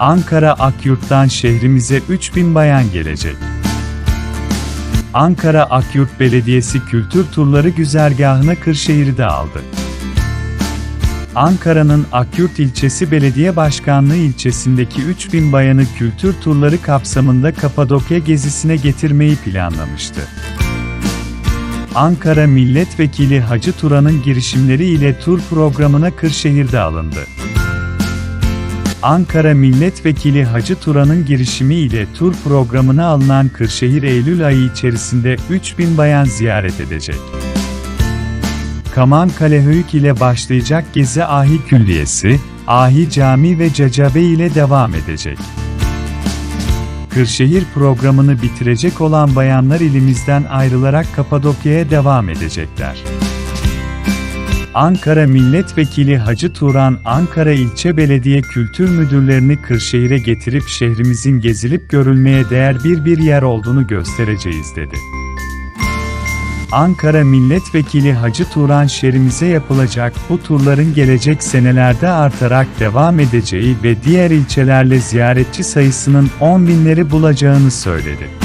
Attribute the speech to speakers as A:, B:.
A: Ankara Akyurt'tan şehrimize 3000 bayan gelecek. Ankara Akyurt Belediyesi kültür turları güzergahına Kırşehir'i de aldı. Ankara'nın Akyurt ilçesi belediye başkanlığı ilçesindeki 3000 bayanı kültür turları kapsamında Kapadokya gezisine getirmeyi planlamıştı. Ankara Milletvekili Hacı Turan'ın girişimleri ile tur programına Kırşehir'de alındı. Ankara Milletvekili Hacı Turan'ın girişimi ile tur programına alınan Kırşehir Eylül ayı içerisinde 3000 bayan ziyaret edecek. Kaman Kalehöyük ile başlayacak gezi Ahi Külliyesi, Ahi Cami ve Cacabe ile devam edecek. Kırşehir programını bitirecek olan bayanlar ilimizden ayrılarak Kapadokya'ya devam edecekler. Ankara Milletvekili Hacı Turan, Ankara İlçe Belediye Kültür Müdürlerini Kırşehir'e getirip şehrimizin gezilip görülmeye değer bir bir yer olduğunu göstereceğiz dedi. Ankara Milletvekili Hacı Turan şehrimize yapılacak bu turların gelecek senelerde artarak devam edeceği ve diğer ilçelerle ziyaretçi sayısının 10 binleri bulacağını söyledi.